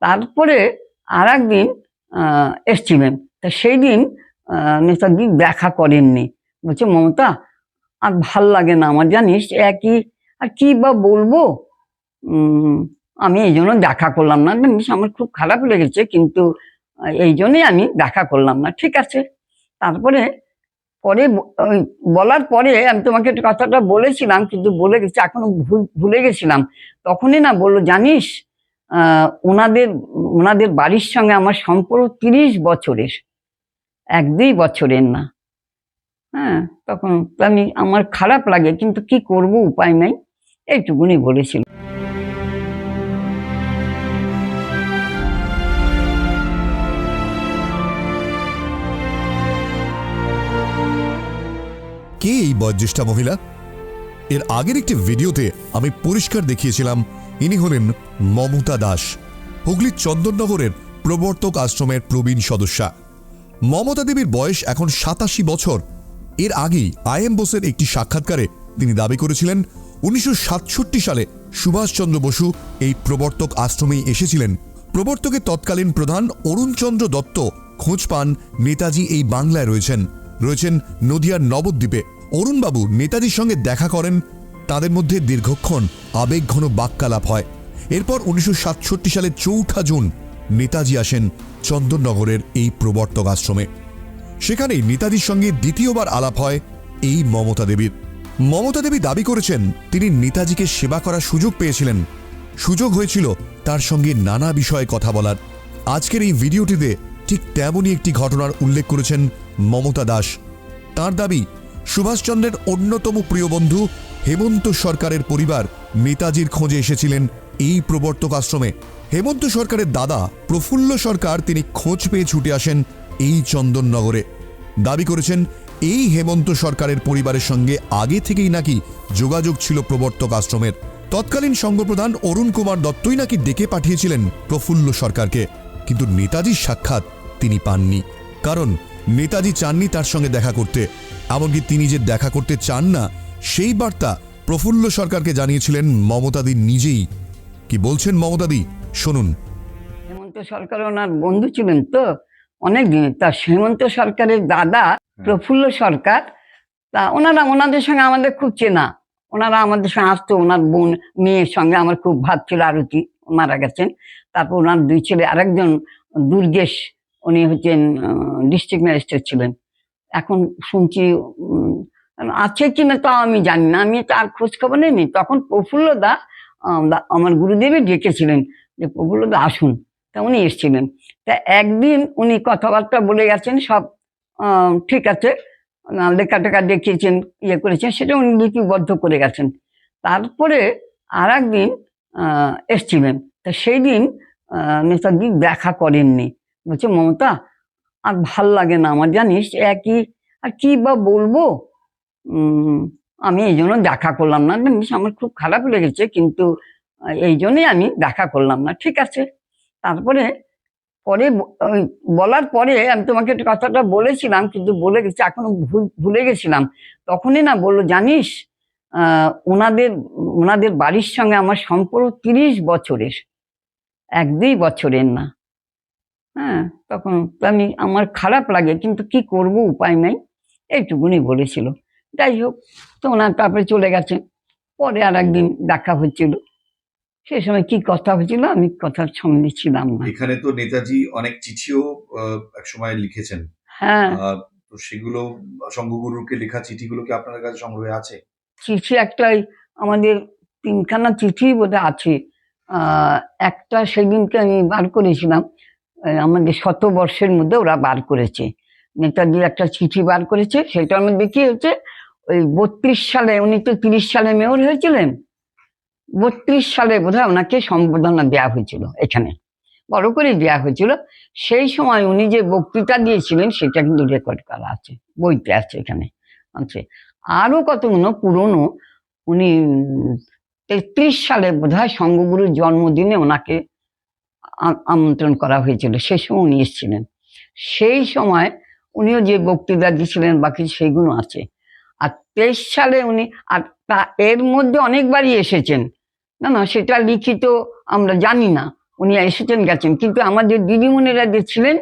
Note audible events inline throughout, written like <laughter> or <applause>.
তারপরে আর একদিন এসছিলেন। তা সেই দিন নেতাজি দেখা করেননি। বলছে, মমতা, আর ভালো লাগে না আমার, জানিস? একই আর কি বা বলব? আমি এই জন্য দেখা করলাম না। জানিস, আমার খুব খারাপ লেগেছে, কিন্তু এই জন্যই আমি দেখা করলাম না। ঠিক আছে। তারপরে, পরে বলার পরে আমি তোমাকে কথাটা বলেছিলাম, কিন্তু বলে গেছি, এখনও ভুল- গেছিলাম। তখনই না বলল, জানিস ওনাদের ওনাদের বাড়ির সঙ্গে আমার সম্পর্ক তিরিশ বছরের। এক, দুই বছরের না। হ্যাঁ তখন আমি, আমার খারাপ লাগে, কিন্তু কি করব উপায় নাই, এইটুকুনি বলেছিল। কে এই বয়োজ্যেষ্ঠা মহিলা? এর আগের একটি ভিডিওতে আমি পরিষ্কার দেখিয়েছিলাম, ইনি হলেন মমতা দাস হুগলির চন্দননগরের প্রবর্তক আশ্রমের প্রবীণ সদস্যা। মমতা দেবীর বয়স এখন সাতাশি বছর। এর আগেই আইএম বোসের একটি সাক্ষাৎকারে তিনি দাবি করেছিলেন, উনিশশো সাতষট্টি সালে সুভাষচন্দ্র বসু এই প্রবর্তক আশ্রমেই এসেছিলেন। প্রবর্তকের তৎকালীন প্রধান অরুণচন্দ্র দত্ত খোঁজ পান নেতাজি এই বাংলায় রয়েছেন। রয়েছেন নদিয়ার নবদ্বীপে। অরুণবাবু নেতাজির সঙ্গে দেখা করেন, তাদের মধ্যে দীর্ঘক্ষণ আবেগঘন বাক্যালাপ হয়। এরপর উনিশশো সালের চৌঠা জুন নেতাজি আসেন চন্দননগরের এই প্রবর্তক আশ্রমে। সেখানেই নেতাজির সঙ্গে দ্বিতীয়বার আলাপ হয় এই মমতা দেবীর। মমতা দেবী দাবি করেছেন, তিনি নেতাজিকে সেবা করার সুযোগ পেয়েছিলেন। সুযোগ হয়েছিল তার সঙ্গে নানা বিষয়ে কথা বলার। আজকের এই ভিডিওটিতে ঠিক তেমনই একটি ঘটনার উল্লেখ করেছেন মমতা দাস। তার দাবি সুভাষচন্দ্রের অন্যতম প্রিয় বন্ধু হেমন্ত সরকারের পরিবার নেতাজির খোঁজে এসেছিলেন এই প্রবর্তক আশ্রমে। হেমন্ত সরকারের দাদা প্রফুল্ল সরকার তিনি খোঁজ পেয়ে ছুটে আসেন এই চন্দননগরে। দাবি করেছেন, এই হেমন্ত সরকারের পরিবারের সঙ্গে আগে থেকেই নাকি যোগাযোগ ছিল প্রবর্তক আশ্রমের। তৎকালীন সংঘপ্রধান অরুণ কুমার দত্তই নাকি ডেকে পাঠিয়েছিলেন প্রফুল্ল সরকারকে, কিন্তু নেতাজির সাক্ষাৎ তিনি পাননি। কারণ নেতাজি চাননি তার সঙ্গে দেখা করতে। এমনকি তিনি যে দেখা করতে চান না সেই বার্তা প্রফুল্ল সরকারকে জানিয়েছিলেন মমতাদি নিজেই। কি বলছেন মমতাদি? শুনুন। হেমন্ত সরকার ওনার বন্ধু ছিলেন তো অনেক দিন। তা হেমন্ত সরকারের দাদা প্রফুল্ল সরকার তা ওনারা ওনাদের সঙ্গে আমাদের খুব চেনা। ওনারা আমাদের সঙ্গে আসতো ওনার বোন মেয়ের সঙ্গে আমার খুব ভাব ছিল আরতি মারা গেছেন। তারপর ওনার দুই ছেলে আরেকজন দুর্গেশ উনি হচ্ছেন ডিস্ট্রিক্ট ম্যাজিস্ট্রেট ছিলেন। এখন শুনছি আছে কিনা তাও আমি জানি না। আমি তার খোঁজ খবর নেই তখন প্রফুল্ল দা, আমার গুরুদেবই ডেকেছিলেন যে প্রফুল্ল দা আসুন। তা উনি এসেছিলেন। তা একদিন উনি কথাবার্তা বলে গেছেন, সব ঠিক আছে লেখা টেখা দেখিয়েছেন ইয়ে করেছেন, সেটা উনি লিপিবদ্ধ করে গেছেন। তারপরে আর একদিন এসছিলেন। তা সেই দিন নেতাজি দেখা করেননি। বলছে, মমতা আর ভালো লাগে না আমার, জানিস? একই, আর কি বা বলব? আমি এই জন্য দেখা করলাম না, জানিস? আমার খুব খারাপ লেগেছে, কিন্তু এই জন্যই আমি দেখা করলাম না, ঠিক আছে? তারপরে, পরে ওই বলার পরে আমি তোমাকে কথাটা বলেছিলাম, কিন্তু বলে গেছি, এখনও ভুল- ভুলে গেছিলাম। তখনই না বলল, জানিস ওনাদের ওনাদের বাড়ির সঙ্গে আমার সম্পর্ক তিরিশ বছরের, এক দুই বছরের না। হ্যাঁ তখন আমি আমার খারাপ লাগে কিন্তু কি করব উপায় নাই এইটুকুনি বলেছিল। যাই হোক তো ওনার তারপরে চলে গেছে। পরে আর একদিন দেখা হচ্ছিল। সেই সময় কি কথা হয়েছিল আমি কথার সঙ্গে ছিলাম না। এখানে তো নেতাজি অনেক চিঠিও আহ, একসময় লিখেছেন। হ্যাঁ। তো সেগুলো সংঘগুরুকে লেখা চিঠিগুলো কি আপনার কাছে সংগ্রহে আছে? চিঠি একটাই আমাদের তিনখানা চিঠি বোধহয় আছে। আহ, একটা সেদিনকে আমি বার করেছিলাম। আমাদের শতবর্ষের মধ্যে ওরা বার করেছে। নেতাজি একটা চিঠি বার করেছে, সেটার মধ্যে কি হচ্ছে ওই বত্রিশ সালে, উনি তো তিরিশ সালে মেয়র হয়েছিলেন, বত্রিশ সালে বোধহয় ওনাকে সম্বোধনা দেওয়া হয়েছিল এখানে। বড় করে দেওয়া হয়েছিল। সেই সময় উনি যে বক্তৃতা দিয়েছিলেন, সেটা কিন্তু রেকর্ড করা আছে, বইতে আছে এখানে, আছে। আরও কতগুলো পুরনো, উনি তেত্রিশ সালে বোধহয় সংঘগুরুর জন্মদিনে ওনাকে আমন্ত্রণ করা হয়েছিল সেই সময় উনি এসেছিলেন। সেই সময় উনিও যে বক্তৃতা দিয়েছিলেন, বাকি সেইগুলো আছে। আর তেইশ সালে উনি, আর তা এর মধ্যে অনেকবারই এসেছেন। না না, সেটা লিখিত আমরা জানি না, উনি এসেছেন, গেছেন। কিন্তু আমাদের দিদিমণিরা যে ছিলেন,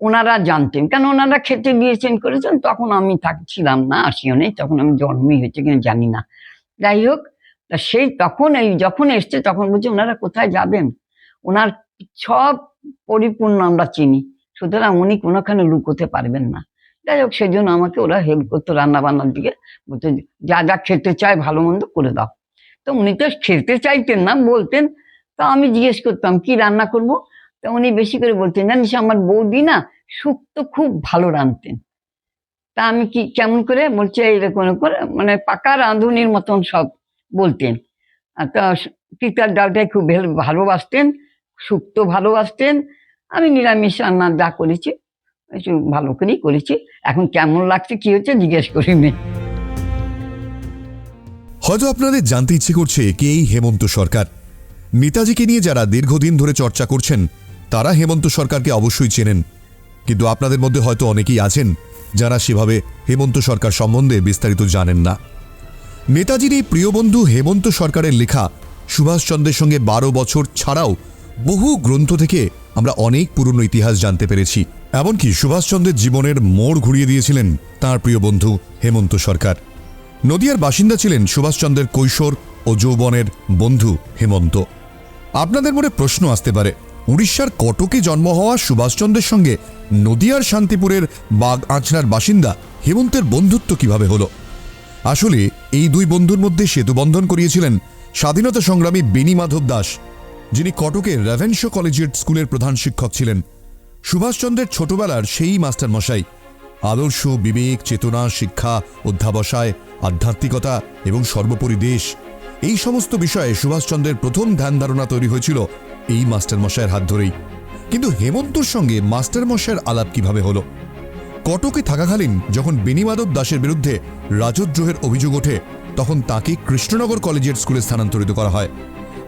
ওনারা জানতেন। কেন ওনারা খেতে দিয়েছেন, করেছেন, তখন আমি থাকছিলাম না আসিও নেই, তখন আমি জন্মই হয়েছে কিনা জানি না। যাই হোক, তা সেই তখন এই যখন এসছে, তখন বলছে, ওনারা কোথায় যাবেন? ওনার সব পরিপূর্ণ আমরা চিনি। সুতরাং উনি কোনোখানে লুকোতে পারবেন না। যাই হোক সেই জন্য আমাকে ওরা হেল্প করতো রান্না বান্নার দিকে। বলতো, যা যা খেতে চায়, ভালো মন্দ করে দাও। তো উনি তো খেতে চাইতেন না, বলতেন। তো আমি জিজ্ঞেস করতাম, কি রান্না করব? তো উনি বেশি করে বলতেন, জানিস, আমার বৌদি না শুক্তো খুব ভালো রাঁধতেন। তা আমি কি, কেমন করে? বলছে, এইরকম করে মানে পাকা রাঁধুনির মতন সব। বলতেন। আর তা পিতার ডালটাই খুব ভালোবাসতেন। শুক্তো ভালোবাসতেন। আমি নিরামিষ রান্না যা করেছি, একটু ভালো করেই করেছি। এখন কেমন লাগছে কি হচ্ছে জিজ্ঞেস করিনি। হয়তো আপনাদের জানতে ইচ্ছে করছে কে এই হেমন্ত সরকার। নেতাজিকে নিয়ে যারা দীর্ঘদিন ধরে চর্চা করছেন, তারা হেমন্ত সরকারকে অবশ্যই চেনেন। কিন্তু আপনাদের মধ্যে হয়তো অনেকেই আছেন, যারা সেভাবে হেমন্ত সরকার সম্বন্ধে বিস্তারিত জানেন না। নেতাজির এই প্রিয় বন্ধু হেমন্ত সরকারের লেখা সুভাষচন্দ্রের সঙ্গে বারো বছর ছাড়াও বহু গ্রন্থ থেকে আমরা অনেক পুরনো ইতিহাস জানতে পেরেছি। এমনকি সুভাষচন্দ্রের জীবনের মোড় ঘুরিয়ে দিয়েছিলেন তার প্রিয় বন্ধু হেমন্ত সরকার। নদিয়ার বাসিন্দা ছিলেন সুভাষচন্দ্রের কৈশোর ও যৌবনের বন্ধু হেমন্ত। আপনাদের মনে প্রশ্ন আসতে পারে, উড়িষ্যার কটকে জন্ম হওয়া সুভাষচন্দ্রের সঙ্গে নদিয়ার শান্তিপুরের বাগ আঁচড়ার বাসিন্দা হেমন্তের বন্ধুত্ব কীভাবে হলো? আসলে এই দুই বন্ধুর মধ্যে সেতুবন্ধন করিয়েছিলেন স্বাধীনতা সংগ্রামী বেনি মাধব দাস যিনি কটকের রেভেনশো কলেজিয়েট স্কুলের প্রধান শিক্ষক ছিলেন। সুভাষচন্দ্রের ছোটবেলার সেই মাস্টারমশাই আদর্শ, বিবেক, চেতনা, শিক্ষা, অধ্যাবসায়, আধ্যাত্মিকতা এবং সর্বোপরি দেশ। এই সমস্ত বিষয়ে সুভাষচন্দ্রের প্রথম ধ্যান ধারণা তৈরি হয়েছিল এই মাস্টারমশাইয়ের হাত ধরেই। কিন্তু হেমন্তর সঙ্গে মাস্টারমশাইয়ের আলাপ কীভাবে হলো? কটকে থাকাকালীন যখন বেনিমাধব দাসের বিরুদ্ধে রাজদ্রোহের অভিযোগ ওঠে, তখন তাকে কৃষ্ণনগর কলেজের স্কুলে স্থানান্তরিত করা হয়।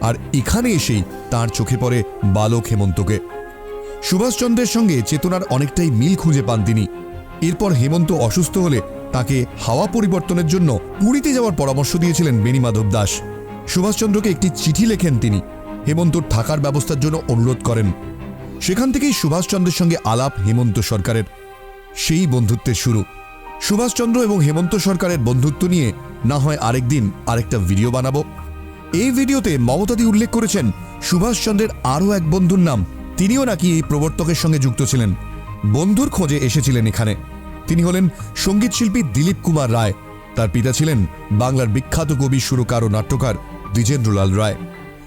আর এখানে এসেই তার চোখে পড়ে বালক হেমন্তকে। সুভাষচন্দ্রের সঙ্গে চেতনার অনেকটাই মিল খুঁজে পান তিনি। এরপর হেমন্ত অসুস্থ হলে তাকে হাওয়া পরিবর্তনের জন্য পুরীতে যাওয়ার পরামর্শ দিয়েছিলেন বেনিমাধব দাস। সুভাষচন্দ্রকে একটি চিঠি লেখেন তিনি। হেমন্তর থাকার ব্যবস্থার জন্য অনুরোধ করেন। সেখান থেকেই সুভাষচন্দ্রের সঙ্গে আলাপ হেমন্ত সরকারের। সেই বন্ধুত্বের শুরু। সুভাষচন্দ্র এবং হেমন্ত সরকারের বন্ধুত্ব নিয়ে না হয় আরেকদিন আরেকটা ভিডিও বানাবো। এই ভিডিওতে মমতাদি উল্লেখ করেছেন, সুভাষচন্দ্রের আরও এক বন্ধুর নাম। তিনিও নাকি এই প্রবর্তকের সঙ্গে যুক্ত ছিলেন। বন্ধুর খোঁজে এসেছিলেন এখানে। তিনি হলেন সংগীত শিল্পী দিলীপ কুমার রায়। তার পিতা ছিলেন বাংলার বিখ্যাত কবি, সুরকার ও নাট্যকার দ্বিজেন্দ্রলাল রায়।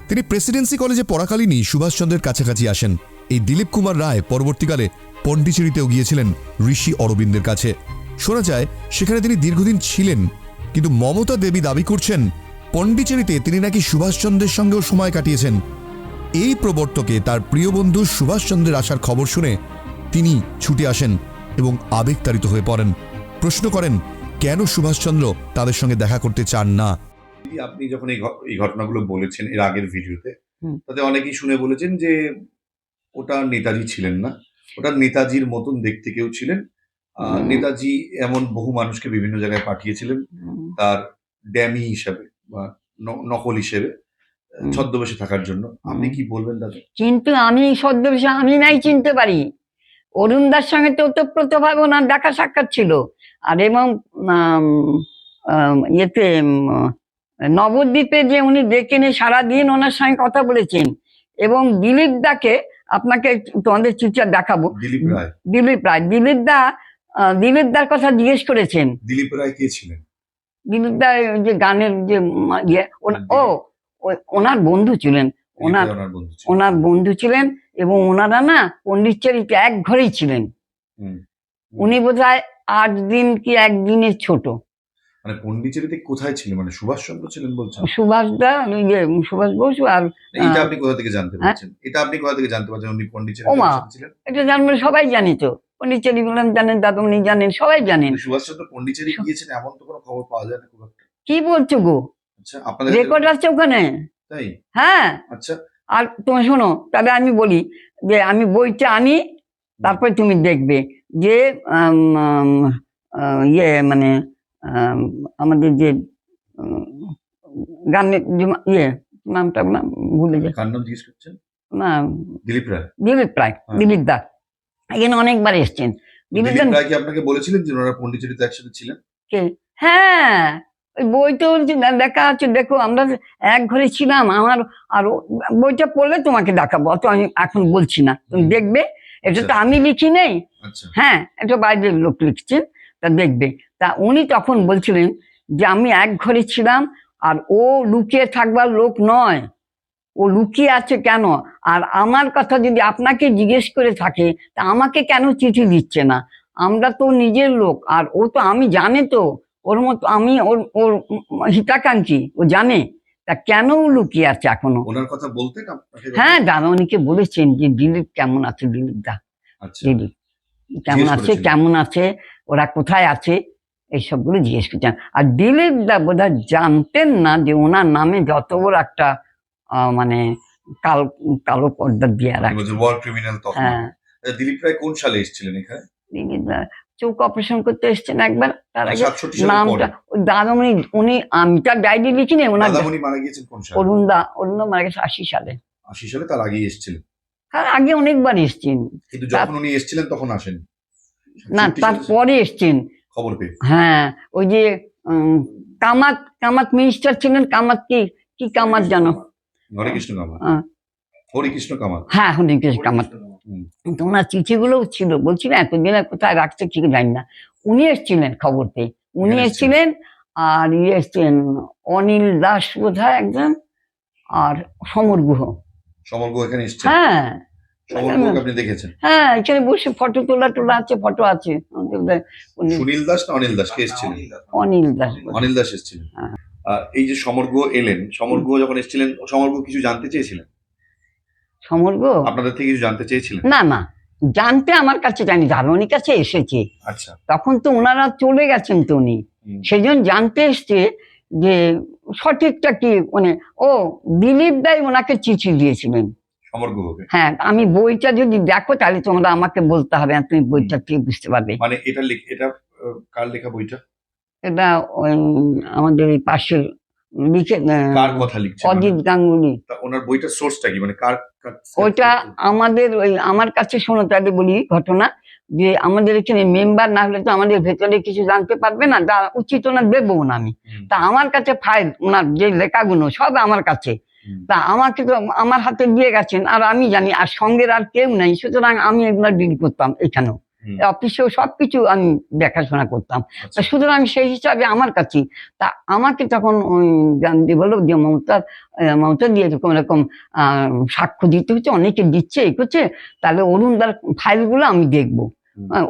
তিনি প্রেসিডেন্সি কলেজে পড়াকালীনই সুভাষচন্দ্রের কাছাকাছি আসেন। এই দিলীপ কুমার রায় পরবর্তীকালে পণ্ডিচেরিতেও গিয়েছিলেন ঋষি অরবিন্দের কাছে। শোনা যায়, সেখানে তিনি দীর্ঘদিন ছিলেন। কিন্তু মমতা দেবী দাবি করছেন পণ্ডিচেরিতে তিনি নাকি সুভাষচন্দ্রের সঙ্গেও সময় কাটিয়েছেন। এই প্রবর্তকে তার প্রিয় বন্ধু সুভাষচন্দ্রের আসার খবর শুনে তিনি ছুটে আসেন এবং আবেগতাড়িত হয়ে পড়েন। প্রশ্ন করেন কেন সুভাষচন্দ্র তাদের সঙ্গে দেখা করতে চান না? আপনি যখন এই এই ঘটনাগুলো বলেছেন এর আগের ভিডিওতে তাতে অনেকেই শুনে বলেছেন যে ওটা নেতাজি ছিলেন না। ওটা নেতাজির মতন দেখতে কেউ ছিলেন। আহ, নেতাজি এমন বহু মানুষকে বিভিন্ন জায়গায় পাঠিয়েছিলেন তার ড্যামি হিসেবে। নকল হিসেবে ছদ্মবেশে থাকার জন্য। আপনি কি বলবেন দাদা? কিন্তু আমি সদ্যবেশে আমি নাই চিনতে পারি। অরুণদার সঙ্গে তো ওতপ্রোতভাবে ওনার দেখা সাক্ষাৎ ছিল। আর এবং ইয়েতে নবদ্বীপে যে উনি ডেকে নিয়ে সারাদিন ওনার সঙ্গে কথা বলেছেন। এবং দিলীপ দাকে আপনাকে তোমাদের চিঠিটা দেখাবো। দিলীপ রায়। দিলীপ রায়। দিলীপ দা দিলীপ দার কথা জিজ্ঞেস করেছেন। দিলীপ রায় কে ছিলেন? যে গানের যে ইয়ে ও ওনার বন্ধু ছিলেন। ওনার ওনার বন্ধু ছিলেন। এবং ওনারা না পন্ডিচেরিতে এক ঘরেই ছিলেন। উনি বোধহয় আট দিন কি একদিনের ছোট। মানে পন্ডিচেরিতে কোথায় ছিলেন? মানে সুভাষচন্দ্র ছিলেন বলছেন? সুভাষ দা ইয়ে সুভাষ বসু আর এটা আহ, আপনি কোথা থেকে জানতে হ্যাঁ? পারছেন? এটা আপনি কোথা থেকে জানতে পারছেন? উনি পন্ডিচেরি ছিলেন? এটা জানবেন সবাই জানি তো। পন্ডিচেরি বললাম জানেন দাদুমণি জানেন সবাই জানেন। সুভাষচন্দ্র পন্ডিচেরি গিয়েছেন এমন তো কোনো খবর পাওয়া যায় না খুব একটা। কি বলছো গো? আচ্ছা আপনাদের রেকর্ড আছে ওখানে? তাই? হ্যাঁ। আচ্ছা। আর তুমি শোনো তাহলে আমি বলি যে আমি বইটা আনি তারপরে তুমি দেখবে যে ইয়ে মানে আম, আমাদের যে গানের ইয়ে নামটা না ভুলে যাই করছেন? না দিলীপ রায়। দিলীপ রায় হ্যাঁ। দিলীপ দা। এখানে অনেকবার এসছেন। রায় কি আপনাকে বলেছিলেন যে ওনারা পন্ডিচেরিতে একসাথে ছিলেন? হ্যাঁ ওই বইটা বলছি দেখা আছে দেখো আমরা এক ঘরে ছিলাম আমার আর বইটা পড়লে তোমাকে দেখাবো অত আমি এখন বলছি না। তুমি দেখবে এটা তো আচ্ছা। আমি লিখি নেই। আচ্ছা। হ্যাঁ এটা বাইরের লোক লিখছেন তা দেখবে। তা উনি তখন বলছিলেন যে আমি এক ঘরে ছিলাম আর ও লুকিয়ে থাকবার লোক নয়। ও লুকিয়ে আছে কেন? আর আমার কথা যদি আপনাকে জিজ্ঞেস করে থাকে তা আমাকে কেন চিঠি দিচ্ছে না? আমরা তো নিজের লোক আর ও তো আমি জানে তো। ওর মতো আমি ওর ওর হিতাকাঙ্ক্ষী ও জানে। তা কেন ও লুকিয়ে আছে এখনও? ওনার কথা আপনাকে হ্যাঁ দাদামণিকে বলেছেন যে দিলীপ কেমন আছে দিলীপ দা? আচ্ছা। দিলীপ কেমন আছে কেমন আছে ওরা কোথায় আছে এইসবগুলো জিজ্ঞেস করছেন। আর দিলীপ দা বোধহয় জানতেন না যে ওনার নামে যত বড় একটা মানে কাল কালো পর্দা দিয়ে রাখে। ওয়ার ক্রিমিনাল তখন হ্যাঁ। দিলীপ রায় কোন সালে এসেছিলেন এখানে? দিলীপ চোখ অপারেশন করতে এসছেন একবার তার আগে নামটা দাদামণি উনি আমি তার ডায়েরি লিখি নেই ওনার দাদামণি মারা গিয়েছেন কোন সালে? অরুণ দা অরুণ মারা গেছে আশি সালে। আশি সালে তার আগেই এসেছিলেন। তার আগে অনেকবার এসছেন। কিন্তু যখন উনি এসেছিলেন তখন আসেন না তারপরে এসছেন। খবর পেয়ে। হ্যাঁ ওই যে কামাত কামাত মিনিস্টার ছিলেন কামাত কি কি কামাত জানো? হরিকৃষ্ণ হ্যাঁ। হরিকৃষ্ণ কামাল। হ্যাঁ হরিকৃষ্ণ হুম। কিন্তু ওনার চিঠিগুলোও ছিল বলছি না এতদিনে কোথায় রাখছে কি জানি না। উনি এসেছিলেন খবর পেয়ে। উনি এসেছিলেন। আর ইয়ে এসছেন অনিল দাস বোধহয় একজন আর সমর গুহ। সমগ্র এখানে এসেছেন। হ্যাঁ। আপনি দেখেছেন? হ্যাঁ এখানে বসে ফটো তোলা টোলা আছে ফটো আছে। সুনীল দাস না অনিল দাস? কে এসেছিলেন? অনিল দাস। অনিল দাস এসেছিলেন। হ্যাঁ। এই যে সমর্গ এলেন সমর্গ যখন এসেছিলেন সমর্গ কিছু জানতে চেয়েছিলেন? সমর গুহ আপনাদের থেকে কিছু জানতে চেয়েছিলেন? না না। জানতে আমার কাছে জানি ধারণীর কাছে এসেছে। আচ্ছা। তখন তো ওনারা চলে গেছেন তো উনি। হুম। সেই জন্য জানতে এসছে যে সঠিকটা কি মানে ও দিলীপ দাই ওনাকে চিঠি দিয়েছিলেন। হ্যাঁ আমি বইটা যদি দেখো তাহলে তোমরা আমাকে বলতে হবে তুমি বইটা ঠিক বুঝতে পারবে। মানে এটা লেখ- এটা কার লেখা বইটা? এটা আমাদের এই পাশের লিখে কার কথা লিখছেন? অজিত গাঙ্গুলি। ওনার বইটার সোর্সটা কি? মানে কার কার- ওইটা আমাদের ওই আমার কাছে শোনো তাহলে বলি ঘটনা যে আমাদের এখানে মেম্বার না হলে তো আমাদের ভেতরে কিছু জানতে পারবে না তা উচিত ওনার দেবো না আমি। তা আমার কাছে ফাইল ওনার যে লেখাগুলো সব আমার কাছে। তা আমাকে তো আমার হাতে দিয়ে গেছেন আর আমি জানি আর সঙ্গের আর কেউ নাই সুতরাং আমি এগুলো ডিল করতাম এখানেও। অফিসেও সবকিছু আমি দেখাশোনা করতাম। তা আচ্ছা। সুতরাং সেই হিসাবে আমার কাছে তা আমাকে তখন জানতে বলল যে মমতা মমতা দিয়ে এরকম এরকম সাক্ষ্য দিতে হচ্ছে অনেকে দিচ্ছে এই করছে তাহলে অরুণদার ফাইলগুলো আমি দেখব।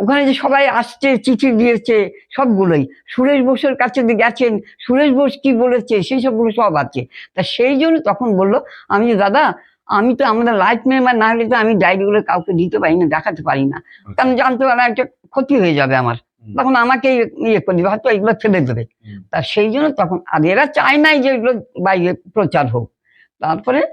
ওখানে যে সবাই আসছে চিঠি দিয়েছে সবগুলোই। সুরেশ বোসের কাছে যে গেছেন সুরেশ বোস কি বলেছে সেই সবগুলো সব আছে। তা সেই জন্য তখন বলল আমি যে দাদা আমি তো আমাদের লাইফ মেম্বার না হলে তো আমি ডায়েরিগুলো কাউকে দিতে পারি না দেখাতে পারি না। কারণ জানতে পারলে একটা ক্ষতি হয়ে যাবে আমার তখন আমাকে ইয়ে করে দিবে হয়তো এগুলো ফেলে দেবে। তা সেই জন্য তখন আর এরা চায় নাই যে এগুলো বাইরে প্রচার হোক। তারপরে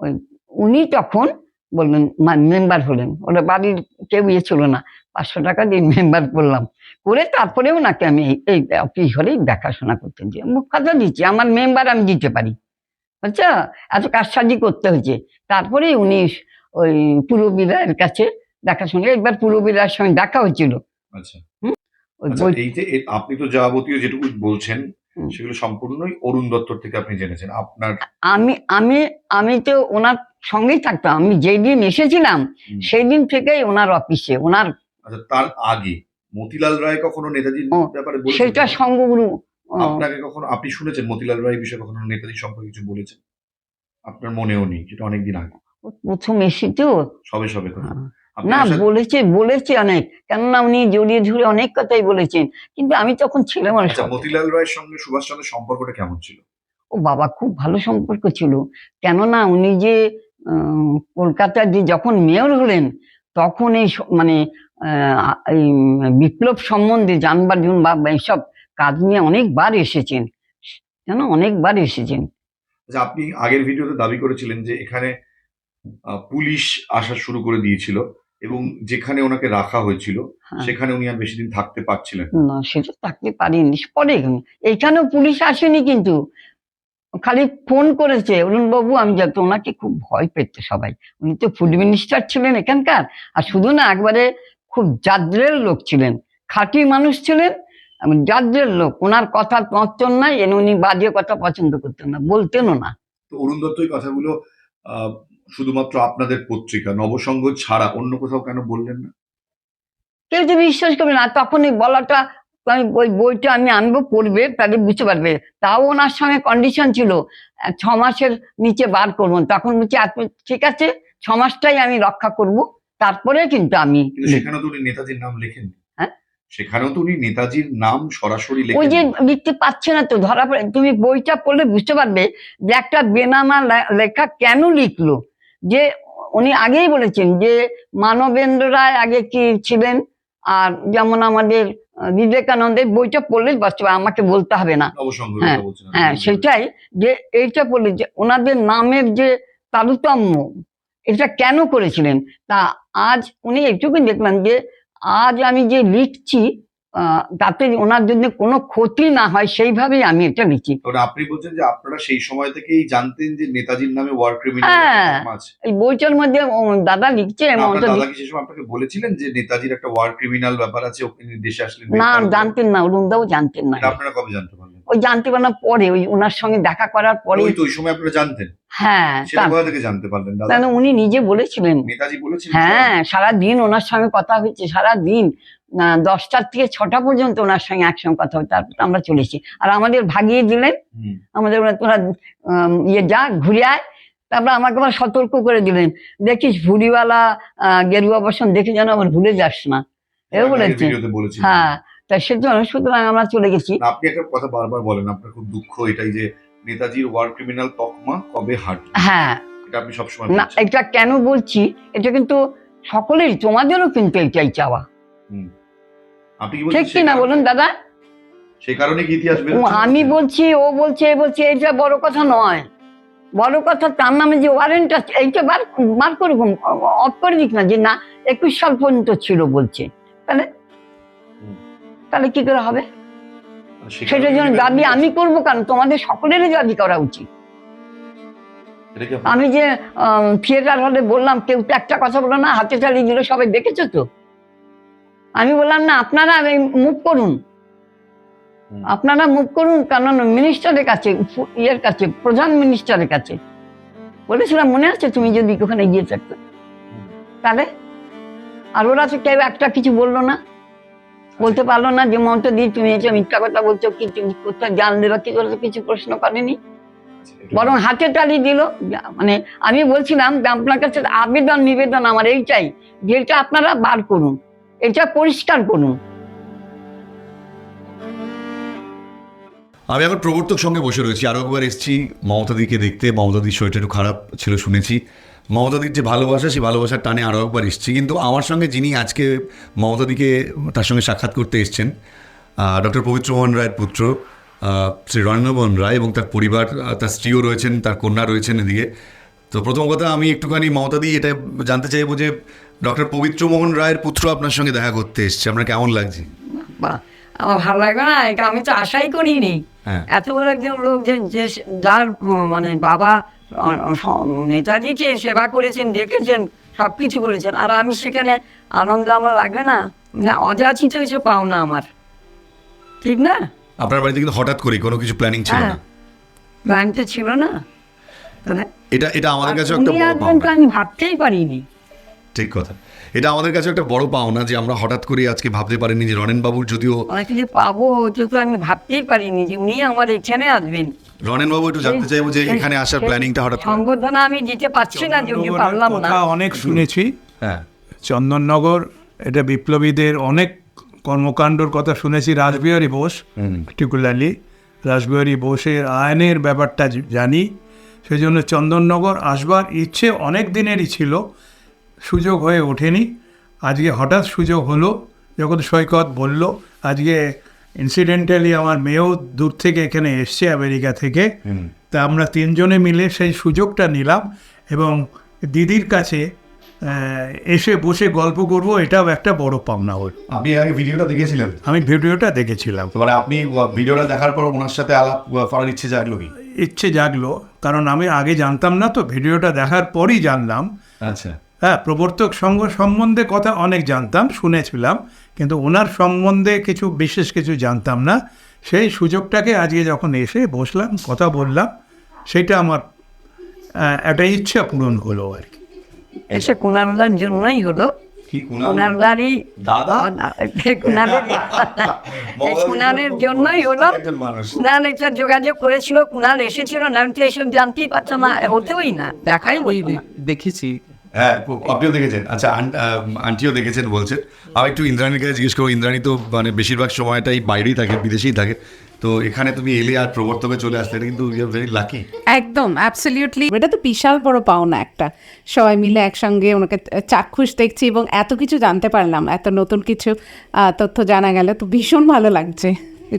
ওই উনি তখন বললেন মেম্বার হলেন। ওরা বাড়ির কেউ ইয়ে ছিল না পাঁচশো টাকা দিয়ে মেম্বার করলাম। করে তারপরে ওনাকে আমি এই- এই অফিস ঘরেই দেখাশোনা করতে দিই মুখ কথা দিচ্ছি। আমার মেম্বার আমি দিতে পারি। আচ্ছা এত কাজসাজি করতে হয়েছে। তারপরে উনি ওই পুরবিরায়ের কাছে দেখাশোনা একবার পুরবিরায়ের সঙ্গে দেখা হয়েছিল। আচ্ছা। আচ্ছা, আপনি তো যাবতীয় যেটুকু বলছেন সেগুলো সম্পূর্ণই অরুণ দত্তর থেকে আপনি জেনেছেন। আপনার আমি আমি আমি তো ওনার সঙ্গেই থাকতাম। আমি যেই দিন এসেছিলাম সেই দিন থেকেই ওনার অফিসে ওনার আচ্ছা তার আগে মতিলাল রায় কখনো নেতাজির ব্যাপারে সেটা সঙ্গগুরু আপনাকে কখনো আপনি শুনেছেন মতিলাল রায় বিষয়ে কখনো নেতাজি সম্পর্কে কিছু বলেছেন? আপনার মনেও নেই যেটা অনেকদিন আগে। প্রথম এসে তো সবে সবে হ্যাঁ। না বলেছে বলেছে অনেক কেননা উনি জড়িয়ে ধরে অনেক কথাই বলেছেন। কিন্তু আমি তখন ছিলাম আর আচ্ছা মতিলাল রায়ের সঙ্গে সুভাষচন্দ্রের সম্পর্কটা কেমন ছিল? ও বাবা খুব ভালো সম্পর্ক ছিল। কেননা উনি যে কলকাতার যে যখন মেয়র হলেন তখন এই মানে বিপ্লব সম্বন্ধে জানবার জন্য বা এইসব কাজ নিয়ে অনেকবার এসেছেন। কেন অনেকবার এসেছেন। আচ্ছা আপনি আগের ভিডিওতে দাবি করেছিলেন যে এখানে পুলিশ আসা শুরু করে দিয়েছিল এবং যেখানে ওনাকে রাখা হয়েছিল হ্যাঁ। সেখানে উনি আর বেশি দিন থাকতে পারছিলেন না। না সেটা থাকতে পারিনি পরে এখানেও পুলিশ আসেনি কিন্তু। খালি ফোন করেছে অরুণ বাবু আমি যাতে ওনাকে খুব ভয় পেত সবাই। উনি তো ফুড মিনিস্টার ছিলেন এখানকার আর শুধু না একবারে খুব জাদ্রের লোক ছিলেন। খাঁটি মানুষ ছিলেন এবং জাদ্রের লোক ওনার কথা নাই এনে উনি বাজে কথা পছন্দ করতেন না বলতেনও না। তো অরুণ দত্ত এই কথাগুলো শুধুমাত্র আপনাদের পত্রিকা নবসংঘ ছাড়া অন্য কোথাও কেন বললেন না? কেউ যদি বিশ্বাস করবে না তখন এই বলাটা আমি ওই বইটা আমি আনব পড়বে তাহলে বুঝতে পারবে। তাও ওনার সঙ্গে কন্ডিশন ছিল ছ মাসের নিচে বার করব। তখন বলছি আচ্ছা, ঠিক আছে ছ মাসটাই আমি রক্ষা করব তারপরে কিন্তু আমি সেখানেও তো উনি নেতাজির নাম লেখেন হ্যাঁ? সেখানেও তো উনি নেতাজির নাম সরাসরি ওই যে লেখেন লিখতে পারছে না তো ধরা পড়ে তুমি বইটা পড়লে বুঝতে পারবে যে একটা বেনামা লেখা কেন লিখলো? যে উনি আগেই বলেছেন যে মানবেন্দ্র রায় আগে কি ছিলেন? আর যেমন আমাদের বিবেকানন্দের বইটা পড়লে বুঝতে পারবে, আমাকে বলতে হবে না। হ্যাঁ, হ্যাঁ সেটাই যে এইটা পড়লে যে ওনাদের নামের যে তারতম্য এটা কেন করেছিলেন? তা আজ উনি এইটুকুই দেখলাম যে আজ আমি যে লিখছি আহ, তাতে ওনার জন্য কোনো ক্ষতি না হয় সেইভাবেই আমি এটা লিখি। আপনি বলছেন যে আপনারা সেই সময় থেকেই জানতেন যে নেতাজির নামে ওয়ার ক্রিমিনাল হ্যাঁ। এই বইটার মধ্যে দাদা লিখছে দাদা কি সময় আপনাকে বলেছিলেন যে নেতাজির একটা ওয়ার ক্রিমিনাল ব্যাপার আছে ওখানে দেশে আসলে না জানতেন না অরুণদাও জানতেন না। আপনারা কবে জানতে ওই জানতে পারলাম পরে ওই ওনার সঙ্গে দেখা করার পরে। ওই তো ওই সময় আপনারা জানতেন? হ্যাঁ থেকে জানতে পারলেন দাদা? উনি নিজে বলেছিলেন। নেতাজি বলেছিলেন হ্যাঁ সারা দিন ওনার সঙ্গে কথা হয়েছে সারা দিন দশটার থেকে ছটা পর্যন্ত ওনার সঙ্গে একসঙ্গে কথা হচ্ছে তারপর আমরা চলেছি আর আমাদের ভাগিয়ে দিলেন। আমাদের তোরা ইয়ে যা ঘুরে আয়। তারপর আমাকে আবার সতর্ক করে দিলেন। দেখিস ভুড়িওয়ালা আহ, গেরুয়া বসন দেখে যেন আমার ভুলে যাস না এও বলেছে। হ্যাঁ তা সেজন্য সুতরাং আমরা চলে গেছি। আপনি একটা কথা বারবার বলেন আপনার খুব দুঃখ এটাই যে নেতাজির ওয়ার ক্রিমিনাল তকমা কবে হাঁটবে? হ্যাঁ। এটা আপনি সবসময় না এটা কেন বলছি? এটা কিন্তু সকলেই তোমাদেরও কিন্তু এটাই চাওয়া। আপনি কি ঠিক না বলুন দাদা? সেই কারণে কি ইতিহাস আমি বলছি ও বলছে বলছে এটা বড় কথা নয়। বড় কথা তার নামে যে ওয়ারেন্ট আছে এইটা বার বার করে অফ করে দিক না যে না একুশ সাল পর্যন্ত ছিল বলছে। তাহলে। তাহলে কি করে হবে? সেটার জন্য দাবি আমি করব কেন? তোমাদের সকলেরই দাবি করা উচিত। আমি যে থিয়েটার হলে বললাম কেউ তো একটা কথা বলো না হাতে চালিয়ে দিল সবাই দেখেছ তো? আমি বললাম না আপনারা মুভ করুন। আপনারা মুভ করুন কারণ মিনিস্টারের কাছে ইয়ের কাছে প্রধান মিনিস্টারের কাছে। বলেছিলাম মনে আছে তুমি যদি ওখানে গিয়ে থাকতো? তাহলে? আর ওরা তো কেউ একটা কিছু বলল না। বলতে পারল না যে মমতা দি তুমি এটা মিথ্যা কথা বলছো, কি তুমি কোথায় জানলে বা কি করে তো কিছু প্রশ্ন করেনি। বরং হাতে তালি দিল। মানে আমি বলছিলাম যে, আপনার কাছে আবেদন, নিবেদন আমার এইটাই, যে এটা আপনারা বার করুন, এটা পরিষ্কার করুন। আমি এখন প্রবর্তক সঙ্গে বসে রয়েছি। আরও একবার এসেছি মমতাদিকে দেখতে। মমতাদির শরীরটা একটু খারাপ ছিল, শুনেছি। মমতাদির যে ভালোবাসা সেই ভালোবাসার টানে আরও একবার এসছি। কিন্তু আমার সঙ্গে যিনি আজকে মমতাদিকে তার সঙ্গে সাক্ষাৎ করতে এসছেন ডক্টর পবিত্র মোহন রায়ের পুত্র শ্রী রণমোহন রায় এবং তার পরিবার তার স্ত্রীও রয়েছেন তার কন্যা রয়েছেন এদিকে। তো প্রথম কথা আমি একটুখানি মমতাদি এটা জানতে চাইব যে ডক্টর পবিত্র মোহন রায়ের পুত্র আপনার সঙ্গে দেখা করতে এসছে। আপনার কেমন লাগছে? বাহ আমার ভালো লাগবে না এটা আমি তো আশাই করিনি। হ্যাঁ। এত বড় একজন লোক যে যার মানে বাবা নেতাজিকে সেবা করেছেন দেখেছেন সব কিছু করেছেন আর আমি সেখানে আনন্দ আমার লাগবে না। অযাচিত কিছু পাও না আমার। ঠিক না? আপনার বাড়িতে কিন্তু হঠাৎ করে কোনো কিছু প্ল্যানিং ছিল না। তো ছিল না। এটা এটা আমাদের কাছে একটা বড় আমি ভাবতেই পারিনি। ঠিক কথা। এটা আমাদের কাছে একটা বড় পাওনা যে আমরা হঠাৎ করে আজকে ভাবতে পারিনি যে রনেন বাবুর যদিও অনেক কিছু পাবো এটা তো আমি ভাবতেই পারিনি যে উনি আমার এখানে আসবেন। রনেন বাবু একটু জানতে চাইব যে এখানে আসার প্ল্যানিংটা হঠাৎ সংবর্ধনা আমি দিতে পারছি না যে উনি পারলাম না। অনেক শুনেছি। হ্যাঁ। চন্দননগর এটা বিপ্লবীদের অনেক কর্মকাণ্ডর কথা শুনেছি। রাসবিহারী বোস পার্টিকুলারলি রাসবিহারী বোসের আয়নের ব্যাপারটা জানি। সেই জন্য চন্দননগর আসবার ইচ্ছে অনেক দিনেরই ছিল। সুযোগ হয়ে ওঠেনি। আজকে হঠাৎ সুযোগ হলো যখন সৈকত বলল আজকে ইনসিডেন্টালি আমার মেয়েও দূর থেকে এখানে এসছে আমেরিকা থেকে। তা আমরা তিনজনে মিলে সেই সুযোগটা নিলাম এবং দিদির কাছে এসে বসে গল্প করব। এটাও একটা বড় পাওনা হল। আপনি আগে ভিডিওটা দেখেছিলেন? আমি ভিডিওটা দেখেছিলাম। মানে আপনি ভিডিওটা দেখার পর ওনার সাথে আলাপ করার ইচ্ছে জাগলো কি? ইচ্ছে জাগলো কারণ আমি আগে জানতাম না তো ভিডিওটা দেখার পরই জানলাম। আচ্ছা। হ্যাঁ প্রবর্তক সংঘ সম্বন্ধে কথা অনেক জানতাম শুনেছিলাম কিন্তু ওনার সম্বন্ধে কিছু বিশেষ কিছু জানতাম না। সেই সুযোগটাকে আজকে যখন এসে বসলাম কথা বললাম সেটা আমার একটা ইচ্ছা পূরণ হলো আর কি। এসে কুনারদার <laughs> জন্যই হলো। দাদা? জন্যই হলো। কুনাল একটা যোগাযোগ করেছিল কুনাল এসেছিল না আমি তো এসব জানতেই পারতাম না হতেই না দেখাই দেখেছি। হ্যাঁ আপনিও দেখেছেন। আচ্ছা আন- আন্টিও দেখেছেন বলছেন। আমি একটু ইন্দ্রাণীর কাছে জিজ্ঞেস করব ইন্দ্রাণী তো মানে বেশিরভাগ সময়টাই বাইরেই থাকে বিদেশেই থাকে। তো এখানে তুমি এলে আর প্রবর্তকে চলে আসলে কিন্তু ইউ ভেরি লাকি একদম অ্যাবসলিউটলি এটা তো বিশাল বড় পাওনা একটা। সবাই মিলে একসঙ্গে ওনাকে চাক্ষুষ দেখছি এবং এত কিছু জানতে পারলাম এত নতুন কিছু তথ্য জানা গেল তো ভীষণ ভালো লাগছে।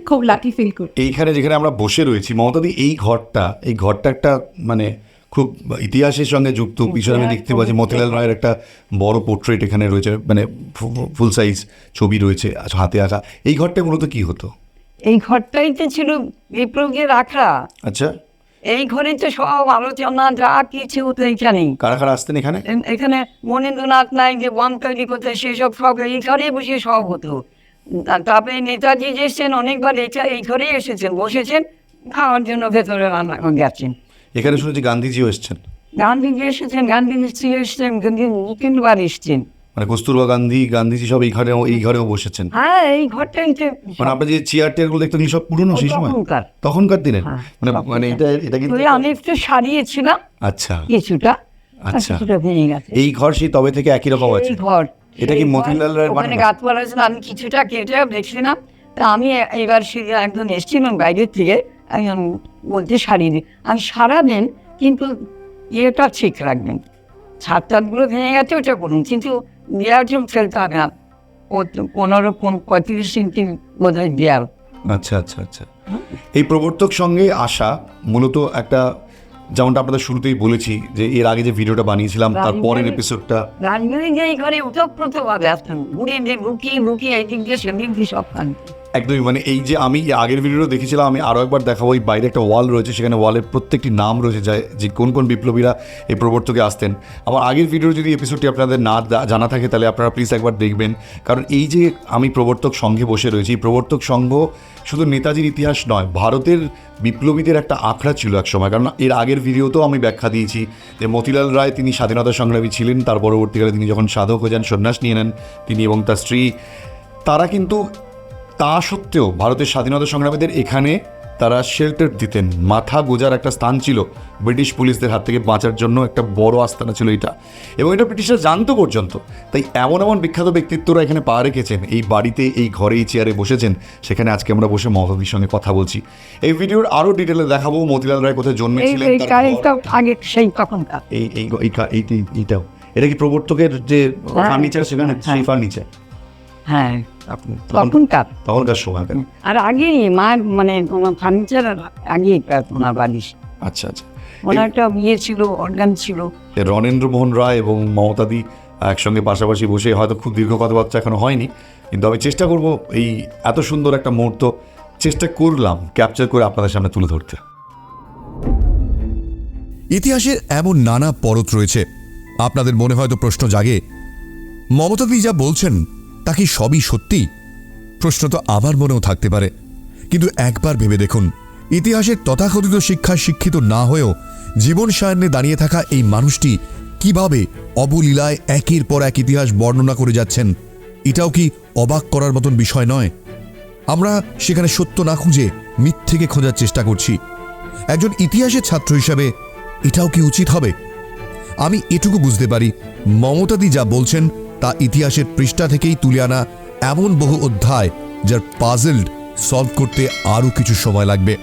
খুব লাকি ফিল করি এইখানে যেখানে আমরা বসে রয়েছি মমতাদি এই ঘরটা এই ঘরটা একটা মানে খুব ইতিহাসের সঙ্গে যুক্ত পিছনে আমি দেখতে পাচ্ছি মতিলাল রায়ের একটা বড় পোর্ট্রেট এখানে রয়েছে মানে ফুল সাইজ ছবি রয়েছে হাতে আঁকা। এই ঘরটা মূলত কি হতো? এই ঘরটাই তো ছিল বিপ্লবকে রাখা আচ্ছা। এই ঘরে তো সব আলোচনা যা কিছু তো এইখানেই কারা কারা আসতেন এখানে? এখানে মনীন্দ্রনাথ নাই যে বন তৈরি করতে সেসব সব এই ঘরে বসে সব হতো। তারপরে নেতাজি যে এসছেন অনেকবার এটা এই ঘরেই এসেছেন বসেছেন খাওয়ার জন্য ভেতরে রান্না গেছেন। এখানে শুনেছি গান্ধীজিও এসছেন। গান্ধীজি এসেছেন গান্ধীজি এসছেন গান্ধী তিনবার এসছেন। মানে কস্তুরবা গান্ধী গান্ধীজি সব এই ঘরেও এই ঘরেও বসেছেন। হ্যাঁ এই ঘরটাই মানে আপনার যে চেয়ার টেয়ারগুলো দেখতেন সব পুরনো সেই সময়? তখনকার। দিনের? হ্যাঁ, মানে মানে এটা এটা কিন্তু আমি একটু সারিয়েছিলাম। আচ্ছা। কিছুটা আচ্ছা। এই ঘর সেই তবে থেকে একই রকম আছে? ঘর। এটা কি মতিলাল রায়ের বানানো? গাছপালা আমি কিছুটা কেটে দেখছিলাম। তা আমি এবার সে একজন এসেছিলাম বাইরের থেকে। বলতে সারিয়ে দিই আমি সারাবেন কিন্তু ইয়েটা ঠিক রাখবেন। ছাদ টাদগুলো ভেঙে গেছে ওটা করুন। কিন্তু দেয়াল জন্য ফেলতে হবে না। ও পনেরো পন- পঁয়ত্রিশ ইঞ্চি বোধ হয় দেয়াল আচ্ছা আচ্ছা আচ্ছা। এই প্রবর্তক সঙ্গে আসা মূলত একটা যেমনটা আপনাদের শুরুতেই বলেছি যে এর আগে যে ভিডিওটা বানিয়েছিলাম তার পরের এপিসোডটা রাজধানী যে এই ঘরে উতপ্রোতভাবে আসতেন ঘুরে যে লুকিয়ে লুকিয়ে এদিক দিয়ে সেদিক দিয়ে সব খান একদমই মানে এই যে আমি আগের ভিডিওটা দেখেছিলাম, আমি আরও একবার দেখাবো ওই বাইরে একটা ওয়াল রয়েছে, সেখানে ওয়ালের প্রত্যেকটি নাম রয়েছে যায় যে কোন কোন বিপ্লবীরা এই প্রবর্তকে আসতেন। আমার আগের ভিডিওর যদি এপিসোডটি আপনাদের না জানা থাকে, তাহলে আপনারা প্লিজ একবার দেখবেন। কারণ এই যে আমি প্রবর্তক সংঘে বসে রয়েছি, এই প্রবর্তক সংঘ শুধু নেতাজির ইতিহাস নয়, ভারতের বিপ্লবীদের একটা আখড়া ছিল এক সময়। কারণ এর আগের ভিডিওতেও আমি ব্যাখ্যা দিয়েছি যে মতিলাল রায় তিনি স্বাধীনতা সংগ্রামী ছিলেন, তার পরবর্তীকালে তিনি যখন সাধক হয়ে যান, সন্ন্যাস নিয়ে নেন তিনি এবং তার স্ত্রী। তারা কিন্তু তা সত্ত্বেও ভারতের স্বাধীনতা সংগ্রামীদের এখানে তারা শেল্টার দিতেন। মাথা গোজার একটা স্থান ছিল ব্রিটিশ পুলিশদের হাত থেকে বাঁচার জন্য একটা বড় আস্তানা ছিল এটা। এবং এটা ব্রিটিশরা জানতো পর্যন্ত। তাই এমন এমন বিখ্যাত ব্যক্তিত্বরা এখানে পা রেখেছেন। এই বাড়িতে এই ঘরে এই চেয়ারে বসেছেন। সেখানে আজকে আমরা বসে মহাদির সঙ্গে কথা বলছি। এই ভিডিওর আরও ডিটেলে দেখাবো মতিলাল রায় কোথায় জন্মেছিলেন এই এইটাও। এটা কি প্রবর্তকের যে ফার্নিচার সেখানে? সেই ফার্নিচার হ্যাঁ। তখনকার তখনকার সময় আর আগে মায়ের মানে ফার্নিচার আগে ওনার বাড়ি আচ্ছা আচ্ছা। ওনার একটা বিয়ে ছিল অর্গান ছিল। রণেন্দ্র মোহন রায় এবং মমতাদি একসঙ্গে পাশাপাশি বসে হয়তো খুব দীর্ঘ কথাবার্তা এখনও হয়নি কিন্তু আমি চেষ্টা করব এই এত সুন্দর একটা মুহূর্ত চেষ্টা করলাম ক্যাপচার করে আপনাদের সামনে তুলে ধরতে। ইতিহাসের এমন নানা পরত রয়েছে। আপনাদের মনে হয়তো প্রশ্ন জাগে মমতাদি যা বলছেন তা কি সবই সত্যি? প্রশ্ন তো আবার মনেও থাকতে পারে। কিন্তু একবার ভেবে দেখুন, ইতিহাসের তথাকথিত শিক্ষায় শিক্ষিত না হয়েও জীবন সায়ান্নে দাঁড়িয়ে থাকা এই মানুষটি কীভাবে অবলীলায় একের পর এক ইতিহাস বর্ণনা করে যাচ্ছেন, এটাও কি অবাক করার মতন বিষয় নয়? আমরা সেখানে সত্য না খুঁজে মিথ্যেকে খোঁজার চেষ্টা করছি। একজন ইতিহাসের ছাত্র হিসাবে এটাও কি উচিত হবে? আমি এটুকু বুঝতে পারি, মমতাদি যা বলছেন তা ইতিহাসের পৃষ্ঠা থেকেই তুলে আনা এমন বহু অধ্যায় যার পাজেলড সলভ করতে আরও কিছু সময় লাগবে।